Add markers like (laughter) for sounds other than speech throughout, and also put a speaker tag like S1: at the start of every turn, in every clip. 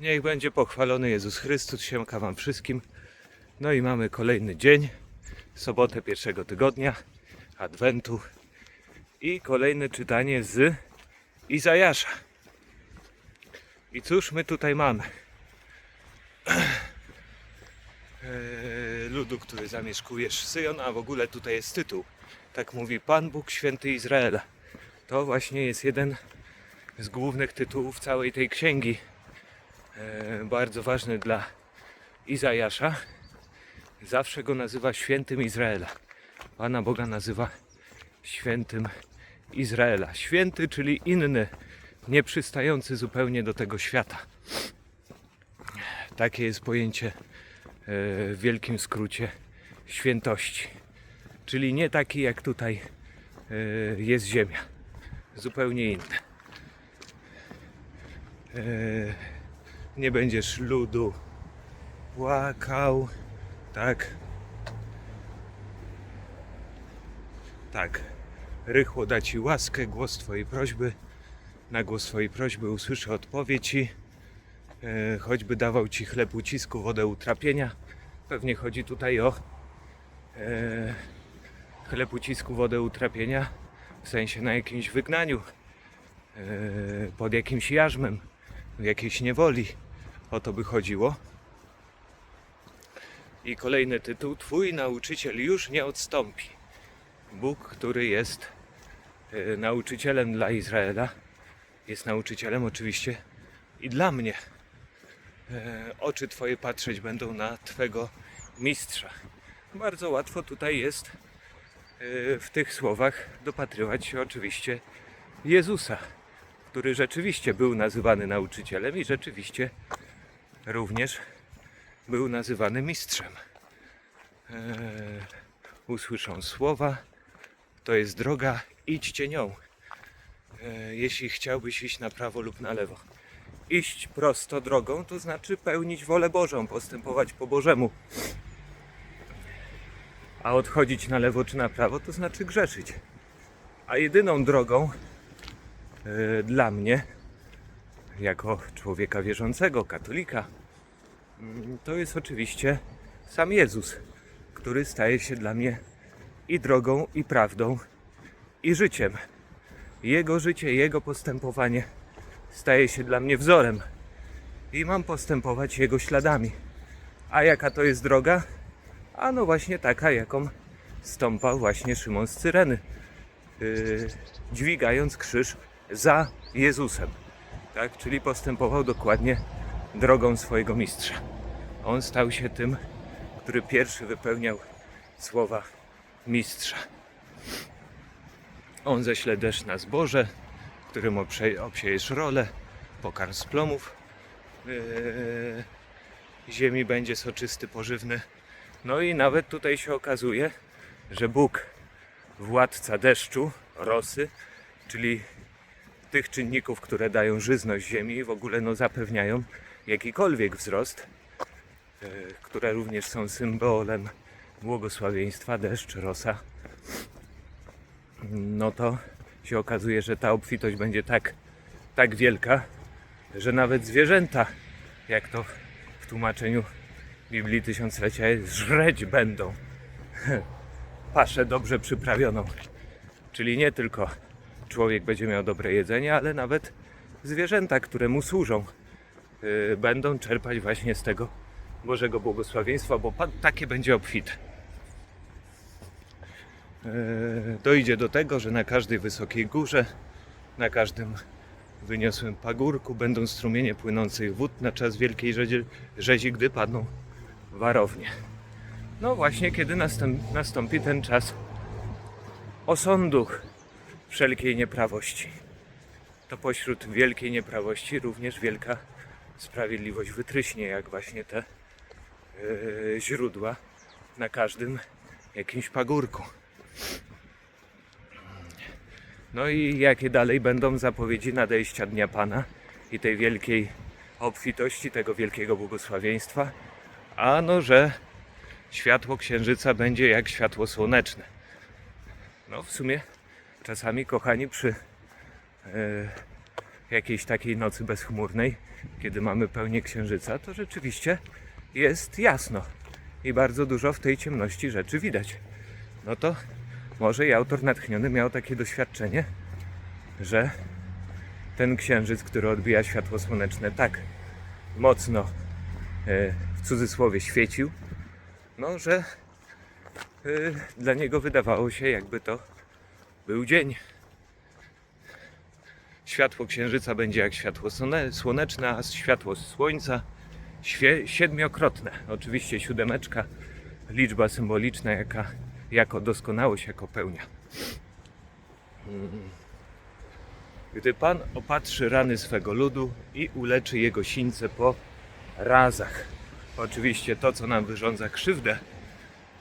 S1: Niech będzie pochwalony Jezus Chrystus, siemka wam wszystkim. No i mamy kolejny dzień, sobotę pierwszego tygodnia, Adwentu i kolejne czytanie z Izajasza. I cóż my tutaj mamy? Eee, Ludu, który zamieszkujesz Syjon, a w ogóle tutaj jest tytuł. Tak mówi Pan Bóg Święty Izraela. To właśnie jest jeden z głównych tytułów całej tej księgi. E, bardzo ważny dla Izajasza. Zawsze go nazywa świętym Izraela. Pana Boga nazywa świętym Izraela. Święty, czyli inny, nieprzystający zupełnie do tego świata. Takie jest pojęcie e, w wielkim skrócie świętości. Czyli nie taki jak tutaj e, jest ziemia. Zupełnie inny. Nie będziesz ludu płakał, tak? Tak. Rychło da ci łaskę, głos twojej prośby. Na głos twojej prośby usłyszę odpowiedź ci. E, choćby dawał ci chleb ucisku, wodę utrapienia. Pewnie chodzi tutaj o e, chleb ucisku, wodę utrapienia w sensie na jakimś wygnaniu, e, pod jakimś jarzmem, w jakiejś niewoli. O to by chodziło. I kolejny tytuł. Twój nauczyciel już nie odstąpi. Bóg, który jest e, nauczycielem dla Izraela, jest nauczycielem oczywiście i dla mnie. E, oczy Twoje patrzeć będą na Twego mistrza. Bardzo łatwo tutaj jest e, w tych słowach dopatrywać się oczywiście Jezusa, który rzeczywiście był nazywany nauczycielem i rzeczywiście również był nazywany mistrzem. Eee, usłyszą słowa, to jest droga, idźcie nią. Eee, jeśli chciałbyś iść na prawo lub na lewo. Iść prosto drogą, to znaczy pełnić wolę Bożą, postępować po Bożemu. A odchodzić na lewo czy na prawo, to znaczy grzeszyć. A jedyną drogą e, dla mnie, jako człowieka wierzącego, katolika, mm, to jest oczywiście sam Jezus, który staje się dla mnie i drogą, i prawdą, i życiem. Jego życie, jego postępowanie staje się dla mnie wzorem i mam postępować jego śladami. A jaka to jest droga? A no właśnie taka, jaką stąpał właśnie Szymon z Cyreny, yy, dźwigając krzyż za Jezusem. Tak? Czyli postępował dokładnie drogą swojego mistrza. On stał się tym, który pierwszy wypełniał słowa mistrza. On ześle deszcz na zboże, którym obsie- obsiejesz rolę, pokarm z plomów. Yy, ziemi będzie soczysty, pożywny. No i nawet tutaj się okazuje, że Bóg, władca deszczu, rosy, czyli tych czynników, które dają żyzność ziemi i w ogóle no, zapewniają jakikolwiek wzrost, e, które również są symbolem błogosławieństwa, deszcz, rosa, no to się okazuje, że ta obfitość będzie tak, tak wielka, że nawet zwierzęta, jak to w tłumaczeniu Biblii Tysiąclecia jest, żreć będą (laughs) paszę dobrze przyprawioną. Czyli nie tylko człowiek będzie miał dobre jedzenie, ale nawet zwierzęta, które mu służą, yy, będą czerpać właśnie z tego Bożego błogosławieństwa, bo Pan takie będzie obfite. Yy, dojdzie do tego, że na każdej wysokiej górze, na każdym wyniosłym pagórku będą strumienie płynących wód na czas wielkiej rzezi, rzezi gdy padną warownie. No właśnie, kiedy nastąpi, ten czas osądu wszelkiej nieprawości. To pośród wielkiej nieprawości również wielka sprawiedliwość wytryśnie, jak właśnie te yy, źródła na każdym jakimś pagórku. No i jakie dalej będą zapowiedzi nadejścia Dnia Pana i tej wielkiej obfitości, tego wielkiego błogosławieństwa? Ano, że światło księżyca będzie jak światło słoneczne. No w sumie czasami kochani przy e, jakiejś takiej nocy bezchmurnej, kiedy mamy pełnię księżyca, to rzeczywiście jest jasno i bardzo dużo w tej ciemności rzeczy widać. No to może i autor natchniony miał takie doświadczenie, że ten księżyc, który odbija światło słoneczne tak mocno e, w cudzysłowie świecił, no że e, dla niego wydawało się, jakby to był dzień. Światło księżyca będzie jak światło słone- słoneczne, a światło słońca siedmiokrotne. Oczywiście siódemeczka, liczba symboliczna, jaka, jako doskonałość, jako pełnia. Gdy Pan opatrzy rany swego ludu i uleczy jego sińce po razach. Oczywiście to, co nam wyrządza krzywdę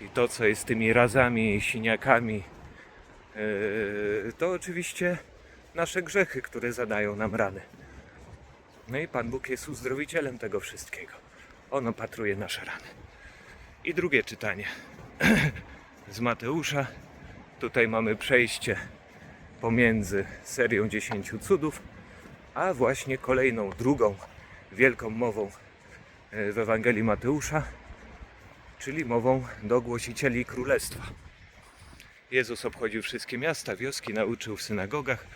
S1: i to, co jest tymi razami siniakami, to oczywiście nasze grzechy, które zadają nam rany. No i Pan Bóg jest uzdrowicielem tego wszystkiego. On opatruje nasze rany. I drugie czytanie (clears throat) z Mateusza. Tutaj mamy przejście pomiędzy serią 10 cudów, a właśnie kolejną, drugą wielką mową e, w Ewangelii Mateusza, czyli mową do głosicieli królestwa. Jezus obchodził wszystkie miasta, wioski, nauczył w synagogach,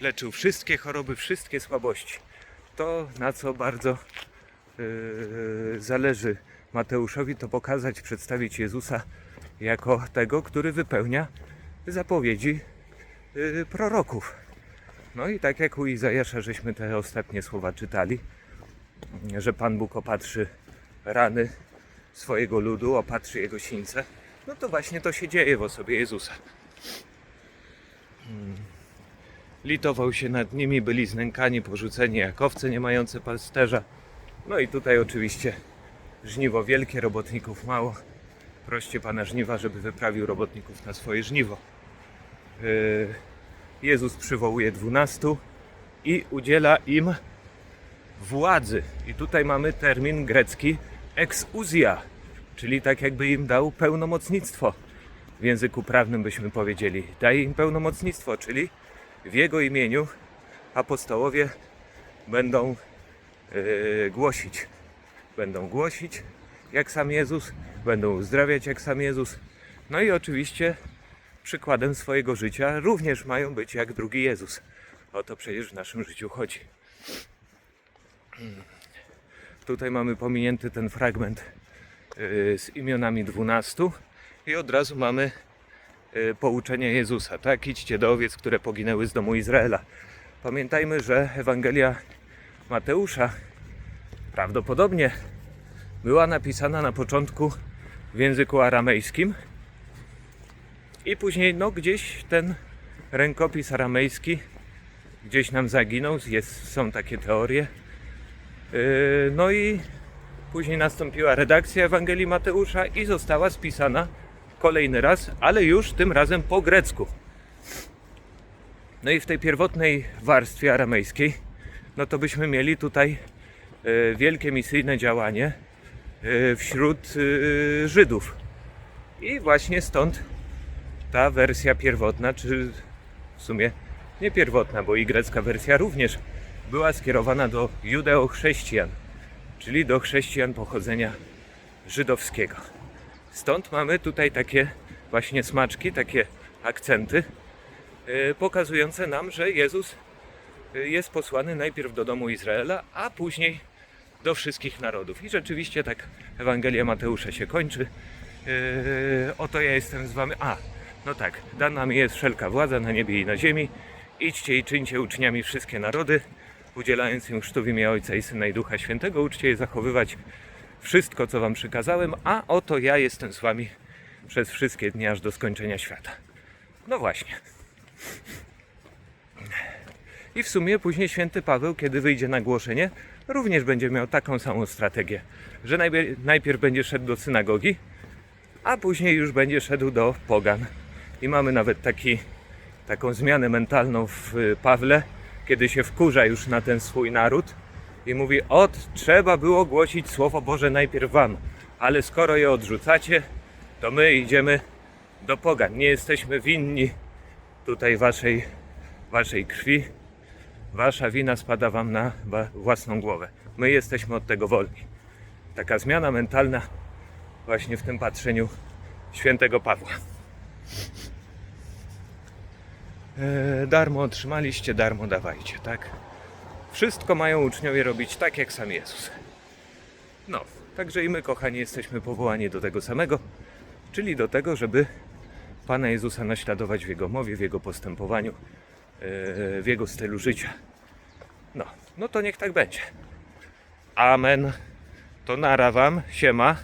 S1: leczył wszystkie choroby, wszystkie słabości. To, na co bardzo yy, zależy Mateuszowi, to pokazać, przedstawić Jezusa jako tego, który wypełnia zapowiedzi yy, proroków. No i tak jak u Izajasza żeśmy te ostatnie słowa czytali, że Pan Bóg opatrzy rany swojego ludu, opatrzy jego sińce, no to właśnie to się dzieje w osobie Jezusa. Hmm. Litował się nad nimi, byli znękani, porzuceni jak owce nie mające pasterza. No i tutaj oczywiście żniwo wielkie, robotników mało. Proście Pana żniwa, żeby wyprawił robotników na swoje żniwo. Yy, Jezus przywołuje dwunastu i udziela im władzy. I tutaj mamy termin grecki exousia, czyli tak jakby im dał pełnomocnictwo. W języku prawnym byśmy powiedzieli, daje im pełnomocnictwo, czyli w Jego imieniu apostołowie będą yy, głosić. Będą głosić jak sam Jezus, będą uzdrawiać jak sam Jezus. No i oczywiście przykładem swojego życia również mają być jak drugi Jezus. O to przecież w naszym życiu chodzi. Tutaj mamy pominięty ten fragment z imionami dwunastu i od razu mamy yy, pouczenie Jezusa. Tak, idźcie do owiec, które poginęły z domu Izraela. Pamiętajmy, że Ewangelia Mateusza prawdopodobnie była napisana na początku w języku aramejskim i później no gdzieś ten rękopis aramejski gdzieś nam zaginął, jest, są takie teorie. Yy, No i później nastąpiła redakcja Ewangelii Mateusza i została spisana kolejny raz, ale już tym razem po grecku. No i w tej pierwotnej warstwie aramejskiej, no to byśmy mieli tutaj e, wielkie misyjne działanie e, wśród e, Żydów. I właśnie stąd ta wersja pierwotna, czy w sumie nie pierwotna, bo i grecka wersja również była skierowana do judeo-chrześcijan, czyli do chrześcijan pochodzenia żydowskiego. Stąd mamy tutaj takie właśnie smaczki, takie akcenty, e, pokazujące nam, że Jezus e, jest posłany najpierw do domu Izraela, a później do wszystkich narodów. I rzeczywiście tak Ewangelia Mateusza się kończy. E, Oto ja jestem z wami. A, no tak, dana mi jest wszelka władza na niebie i na ziemi. Idźcie i czyńcie uczniami wszystkie narody, udzielając im chrztu w imię Ojca i Syna i Ducha Świętego. Uczcie je zachowywać wszystko, co wam przykazałem, a oto ja jestem z wami przez wszystkie dni aż do skończenia świata. No właśnie. I w sumie później święty Paweł, kiedy wyjdzie na głoszenie, również będzie miał taką samą strategię, że najpierw, najpierw będzie szedł do synagogi, a później już będzie szedł do pogan. I mamy nawet taki, taką zmianę mentalną w Pawle, kiedy się wkurza już na ten swój naród i mówi: Ot, trzeba było głosić Słowo Boże najpierw wam, ale skoro je odrzucacie, to my idziemy do pogan. Nie jesteśmy winni tutaj waszej, waszej krwi, wasza wina spada wam na własną głowę. My jesteśmy od tego wolni. Taka zmiana mentalna właśnie w tym patrzeniu świętego Pawła. E, darmo otrzymaliście, darmo dawajcie, tak? Wszystko mają uczniowie robić tak, jak sam Jezus. No, także i my, kochani, jesteśmy powołani do tego samego, czyli do tego, żeby Pana Jezusa naśladować w Jego mowie, w Jego postępowaniu, e, w Jego stylu życia. No, no to niech tak będzie. Amen. To nara wam, siema.